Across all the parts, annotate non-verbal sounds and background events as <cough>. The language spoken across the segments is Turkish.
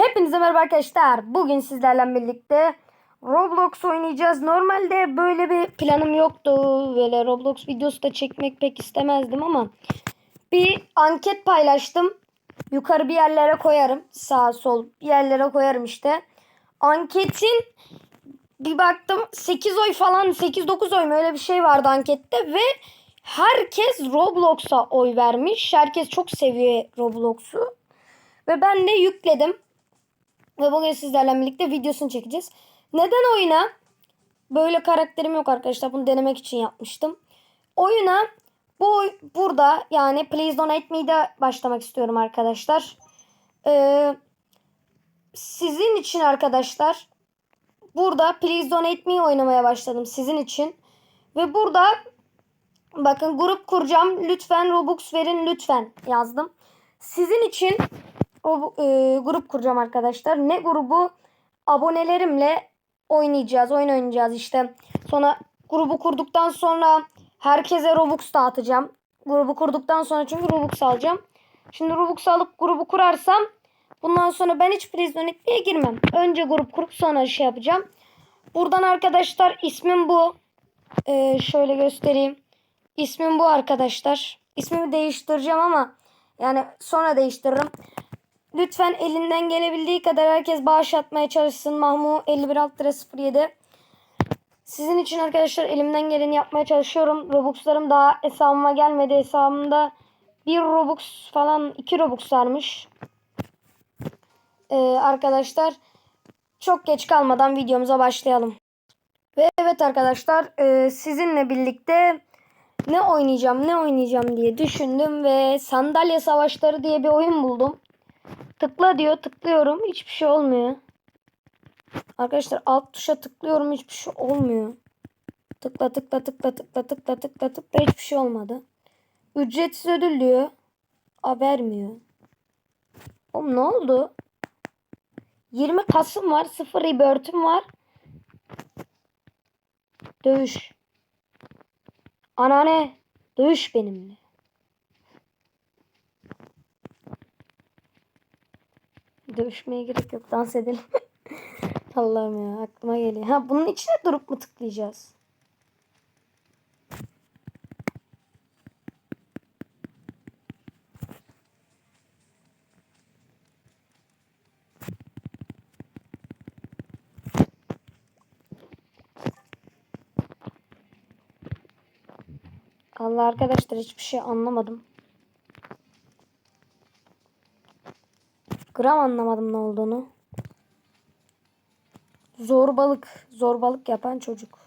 Hepinize merhaba arkadaşlar. Bugün sizlerle birlikte Roblox oynayacağız. Normalde böyle bir planım yoktu. Böyle Roblox videosu da çekmek pek istemezdim ama bir anket paylaştım. Yukarı bir yerlere koyarım. Sağ sol bir yerlere koyarım işte. Anketin bir baktım 8 oy falan 8-9 oy mu öyle bir şey vardı ankette ve herkes Roblox'a oy vermiş. Herkes çok seviyor Roblox'u. Ve ben de yükledim. Ve bugün sizlerle birlikte videosunu çekeceğiz. Neden oyuna? Böyle karakterim yok arkadaşlar. Bunu denemek için yapmıştım. Oyuna bu burada yani Please Donate Me'de başlamak istiyorum arkadaşlar. Ee, sizin için arkadaşlar burada Please Donate Me oynamaya başladım sizin için. Ve burada bakın grup kuracağım. Lütfen Robux verin lütfen yazdım. Sizin için o e, grup kuracağım arkadaşlar. Ne grubu? Abonelerimle oynayacağız. Oyun oynayacağız işte. Sonra grubu kurduktan sonra herkese Robux dağıtacağım. Grubu kurduktan sonra çünkü Robux alacağım. Şimdi Robux alıp grubu kurarsam bundan sonra ben hiç etmeye girmem. Önce grup kurup sonra şey yapacağım. Buradan arkadaşlar ismim bu. Ee, şöyle göstereyim. İsmim bu arkadaşlar. İsmimi değiştireceğim ama yani sonra değiştiririm. Lütfen elinden gelebildiği kadar herkes bağış atmaya çalışsın. Mahmu 51 alt lira 07. Sizin için arkadaşlar elimden geleni yapmaya çalışıyorum. Robux'larım daha hesabıma gelmedi. Hesabımda bir Robux falan iki Robux varmış. Ee, arkadaşlar çok geç kalmadan videomuza başlayalım. Ve evet arkadaşlar e, sizinle birlikte ne oynayacağım ne oynayacağım diye düşündüm ve sandalye savaşları diye bir oyun buldum. Tıkla diyor tıklıyorum hiçbir şey olmuyor. Arkadaşlar alt tuşa tıklıyorum hiçbir şey olmuyor. Tıkla tıkla tıkla tıkla tıkla tıkla tıkla hiçbir şey olmadı. Ücretsiz ödül diyor. A vermiyor. Oğlum ne oldu? 20 Kasım var. 0 Rebirth'üm var. Dövüş. Anane. Dövüş benimle. Dövüşmeye gerek yok. Dans edelim. <laughs> Allah'ım ya aklıma geliyor. Ha bunun içine durup mu tıklayacağız? Allah arkadaşlar hiçbir şey anlamadım. Gram anlamadım ne olduğunu. Zorbalık. Zorbalık yapan çocuk.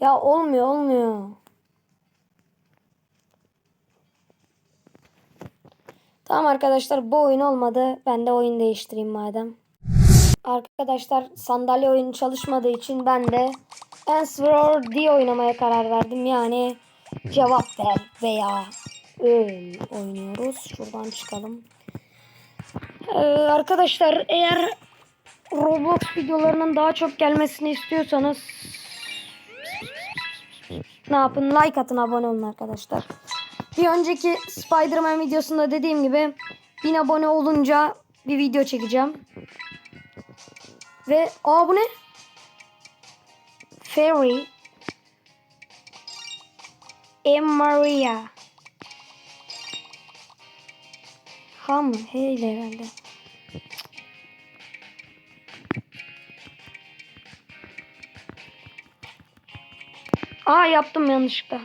Ya olmuyor olmuyor. Tamam arkadaşlar bu oyun olmadı. Ben de oyun değiştireyim madem. Arkadaşlar sandalye oyunu çalışmadığı için ben de Answer or D oynamaya karar verdim. Yani cevap ver veya öl oynuyoruz. Şuradan çıkalım. Ee, arkadaşlar eğer Roblox videolarının daha çok gelmesini istiyorsanız ne yapın? Like atın, abone olun arkadaşlar. Bir önceki Spider-Man videosunda dediğim gibi 1000 abone olunca bir video çekeceğim. Ve aa bu ne? Fairy M. Maria Ha mı? H ile herhalde. Aa yaptım yanlışlıkla.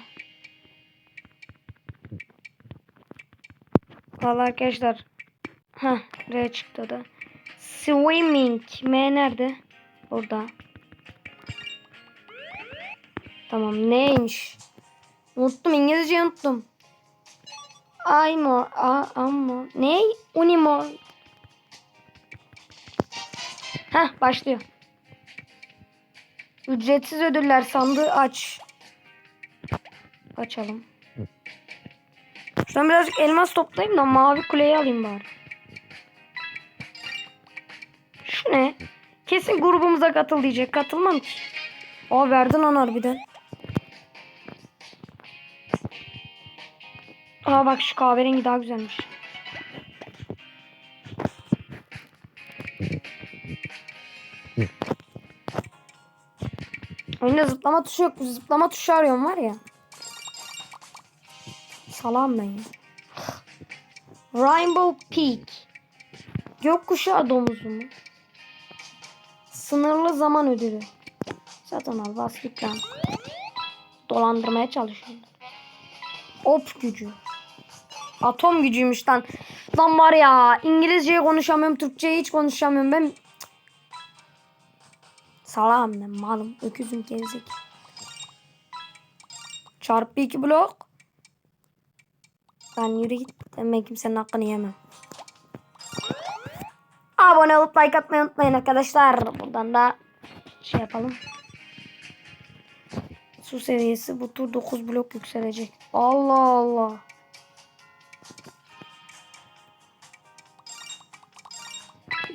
Vallahi arkadaşlar. Ha, R çıktı da. Swimming. M nerede? Orada. Tamam neymiş? Unuttum İngilizce unuttum. Aymor. A, ammo. Ne? Unimor. Heh başlıyor. Ücretsiz ödüller sandığı aç. Açalım. Şuradan birazcık elmas toplayayım da mavi kuleyi alayım bari. Şu ne? Kesin grubumuza katıl diyecek. Katılmam ki. Aa verdin onu harbiden. Aa bak şu kahverengi daha güzelmiş. Oyunda zıplama tuşu yok. Zıplama tuşu arıyorum var ya. Salam ben ya. Rainbow Peak. Gökkuşağı domuzu mu? Sınırlı zaman ödülü. Zaten al bas lan. Dolandırmaya çalışıyorlar. Op gücü. Atom gücüymüş lan. Lan var ya İngilizceyi konuşamıyorum. Türkçeyi hiç konuşamıyorum. Ben. Salam ben malım. Öküzüm gerizek. Çarpı iki blok. Ben yürü git. Ben kimsenin hakkını yemem. Abone olup like atmayı unutmayın arkadaşlar. Buradan da şey yapalım. Su seviyesi bu tur 9 blok yükselecek. Allah Allah.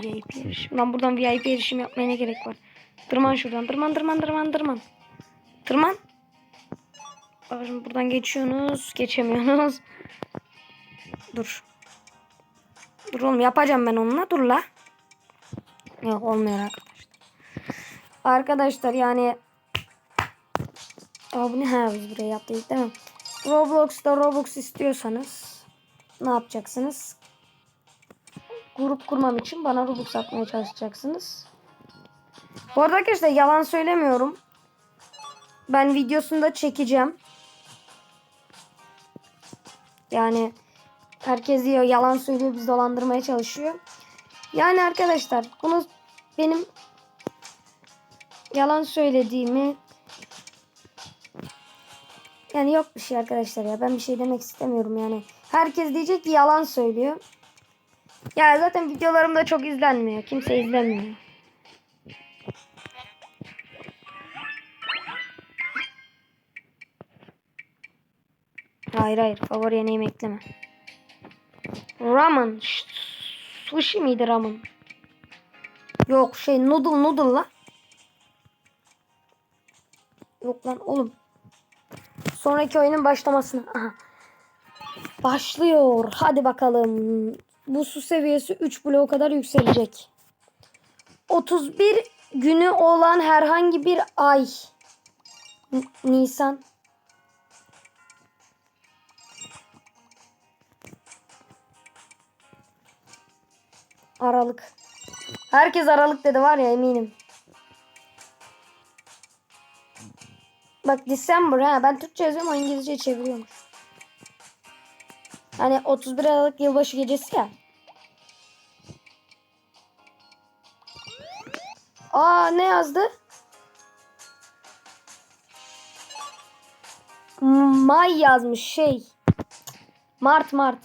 VIP erişim. Lan buradan VIP erişim yapmaya ne gerek var? Tırman şuradan. Tırman tırman tırman tırman. Tırman. Bak şimdi buradan geçiyorsunuz. Geçemiyorsunuz. Dur. Dur oğlum yapacağım ben onunla. Dur la. Yok olmuyor arkadaşlar. Arkadaşlar yani Aa, bu ne? Ha buraya yaptık değil mi? Roblox'ta Robux istiyorsanız ne yapacaksınız? Grup kurmam için bana Robux atmaya çalışacaksınız. Bu arada arkadaşlar yalan söylemiyorum. Ben videosunu da çekeceğim. Yani herkes diyor yalan söylüyor bizi dolandırmaya çalışıyor. Yani arkadaşlar bunu benim yalan söylediğimi yani yok bir şey arkadaşlar ya ben bir şey demek istemiyorum yani. Herkes diyecek ki yalan söylüyor. Ya zaten videolarım da çok izlenmiyor. Kimse izlemiyor. Hayır hayır favori yemeğimi ekleme. Ramen. Sushi miydi ramen? Yok şey noodle noodle la. Yok lan oğlum. Sonraki oyunun başlamasına. Aha. Başlıyor. Hadi bakalım. Bu su seviyesi 3 bloğa kadar yükselecek. 31 günü olan herhangi bir ay. N- Nisan. Aralık. Herkes Aralık dedi var ya eminim. Bak December ha ben Türkçe yazıyorum o İngilizce çeviriyormuş. Hani 31 Aralık yılbaşı gecesi ya. Aa ne yazdı? May yazmış şey. Mart Mart.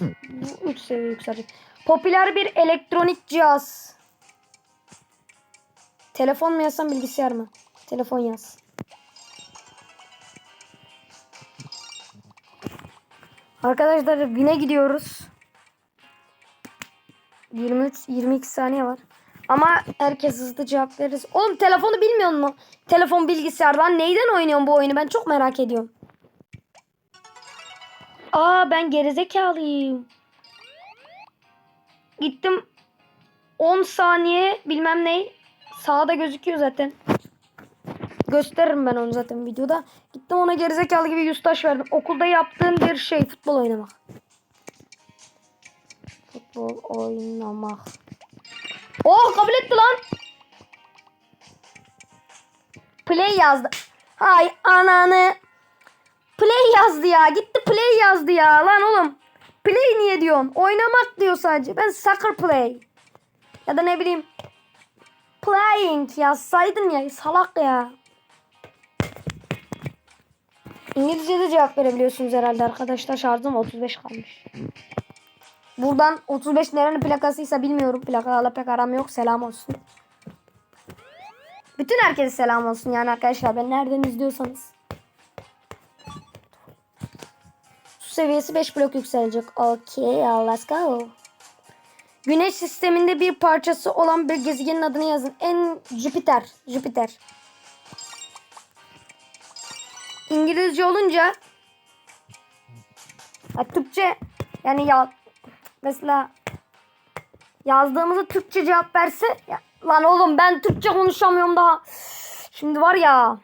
3 seviye yükselecek. Popüler bir elektronik cihaz. Telefon mu yazsam bilgisayar mı? Telefon yaz. Arkadaşlar bine gidiyoruz. 23 22 saniye var. Ama herkes hızlı cevap veririz. Oğlum telefonu bilmiyor mu? Telefon bilgisayardan neyden oynuyorsun bu oyunu? Ben çok merak ediyorum. Aa ben gerizekalıyım. Gittim 10 saniye bilmem ne. Sağda gözüküyor zaten. Gösteririm ben onu zaten videoda. Gittim ona gerizekalı gibi yüz taş verdim. Okulda yaptığın bir şey futbol oynamak. Futbol oynamak. Oh kabul etti lan. Play yazdı. Hay ananı. Play yazdı ya. Gitti play yazdı ya. Lan oğlum. Play niye diyorsun? Oynamak diyor sadece. Ben soccer play. Ya da ne bileyim. Playing yazsaydın ya. Salak ya. İngilizce'de cevap verebiliyorsunuz herhalde arkadaşlar. Şarjım 35 kalmış. Buradan 35 nerenin plakasıysa bilmiyorum. Plakalarla pek aram yok. Selam olsun. Bütün herkese selam olsun yani arkadaşlar. Ben nereden izliyorsanız. Seviyesi 5 blok yükselecek. Okey. Let's go. Güneş sisteminde bir parçası olan bir gezegenin adını yazın. En Jüpiter. Jüpiter. İngilizce olunca ya Türkçe yani ya mesela yazdığımızda Türkçe cevap verse ya, lan oğlum ben Türkçe konuşamıyorum daha. Şimdi var ya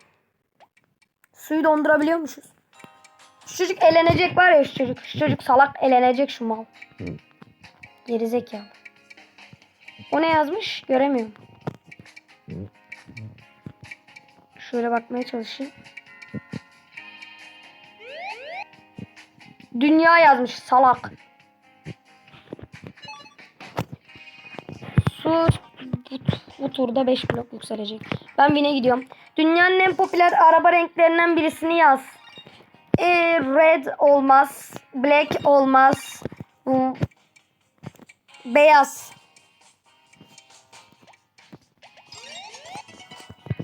Suyu dondurabiliyormuşuz. Şu çocuk elenecek var ya şu çocuk. Şu çocuk salak elenecek şu mal. Gerizekalı. O ne yazmış? Göremiyorum. Şöyle bakmaya çalışayım. Dünya yazmış salak. Su bu, bu turda 5 blok yükselecek. Ben Win'e gidiyorum. Dünyanın en popüler araba renklerinden birisini yaz. Ee, red olmaz. Black olmaz. Beyaz.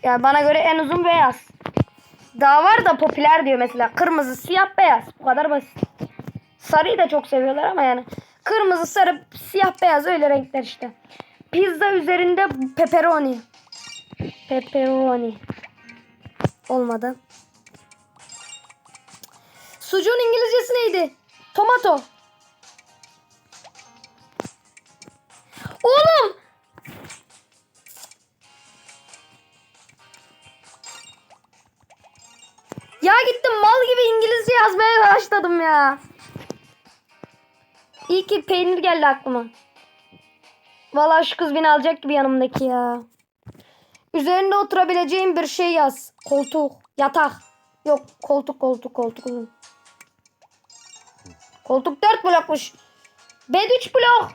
Yani bana göre en uzun beyaz. Daha var da popüler diyor mesela. Kırmızı, siyah, beyaz. Bu kadar basit. Sarıyı da çok seviyorlar ama yani. Kırmızı, sarı, siyah, beyaz öyle renkler işte. Pizza üzerinde pepperoni. Pepperoni. Olmadı. Sucuğun İngilizcesi neydi? Tomato. Oğlum! Ya gittim mal gibi İngilizce yazmaya başladım ya. İyi ki peynir geldi aklıma. Vallahi şu kız beni alacak gibi yanımdaki ya. Üzerinde oturabileceğim bir şey yaz. Koltuk, yatak. Yok koltuk koltuk koltuk. Koltuk 4 blokmuş. Bed 3 blok.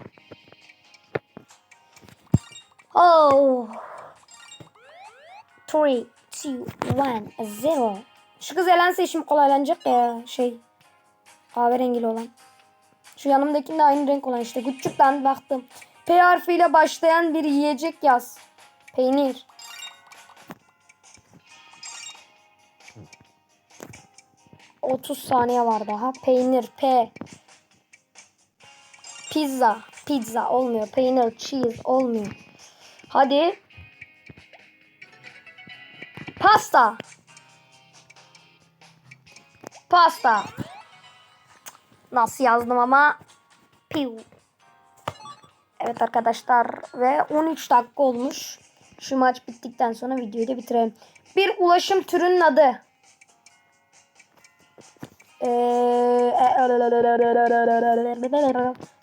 Oh. 3, 2, 1, 0. Şu kız elense işim kolaylanacak ya şey. Kahverengili olan. Şu yanımdakinde aynı renk olan işte. Küçükten baktım. P harfiyle başlayan bir yiyecek yaz. Peynir. Otuz saniye var daha. Peynir. P. Pizza. Pizza olmuyor. Peynir. Cheese olmuyor. Hadi. Pasta. Pasta. Nasıl yazdım ama. Piu. Evet arkadaşlar ve 13 dakika olmuş. Şu maç bittikten sonra videoyu da bitirelim. Bir ulaşım türünün adı.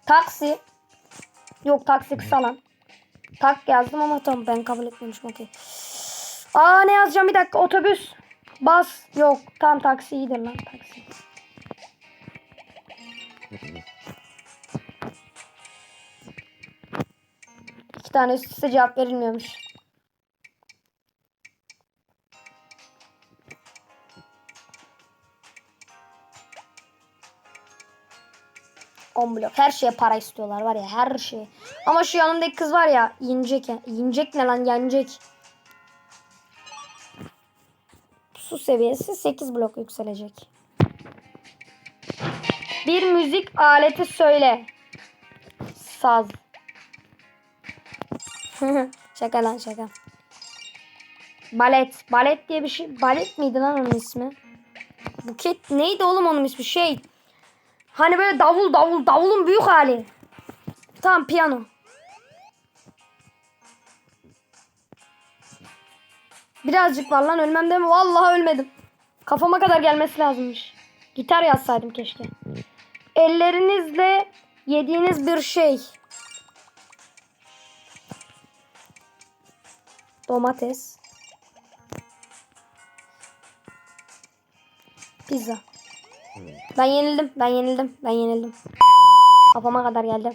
Taksi. Yok taksi kısa lan. Tak yazdım ama tamam ben kabul etmemişim okey. Aa ne yazacağım bir dakika otobüs. Bas. Yok tam taksi iyidir lan taksi. İki tane üst üste cevap verilmiyormuş. On blok. Her şeye para istiyorlar var ya her şey. Ama şu yanındaki kız var ya yenecek. Yenecek ne lan yenecek. Su seviyesi 8 blok yükselecek. Bir müzik aleti söyle. Saz. <laughs> şaka lan şaka. Balet. Balet diye bir şey. Balet miydi lan onun ismi? Buket neydi oğlum onun ismi? Şey. Hani böyle davul davul davulun büyük hali. Tamam piyano. Birazcık var lan ölmem deme. Vallahi ölmedim. Kafama kadar gelmesi lazımmış. Gitar yazsaydım keşke. Ellerinizle yediğiniz bir şey. Domates. Pizza. Ben yenildim. Ben yenildim. Ben yenildim. Kafama kadar geldi.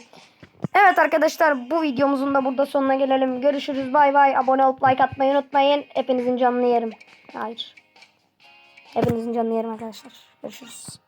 Evet arkadaşlar bu videomuzun da burada sonuna gelelim. Görüşürüz. Bay bay. Abone olup like atmayı unutmayın. Hepinizin canını yerim. Hayır. Hepinizin canını yerim arkadaşlar. Görüşürüz.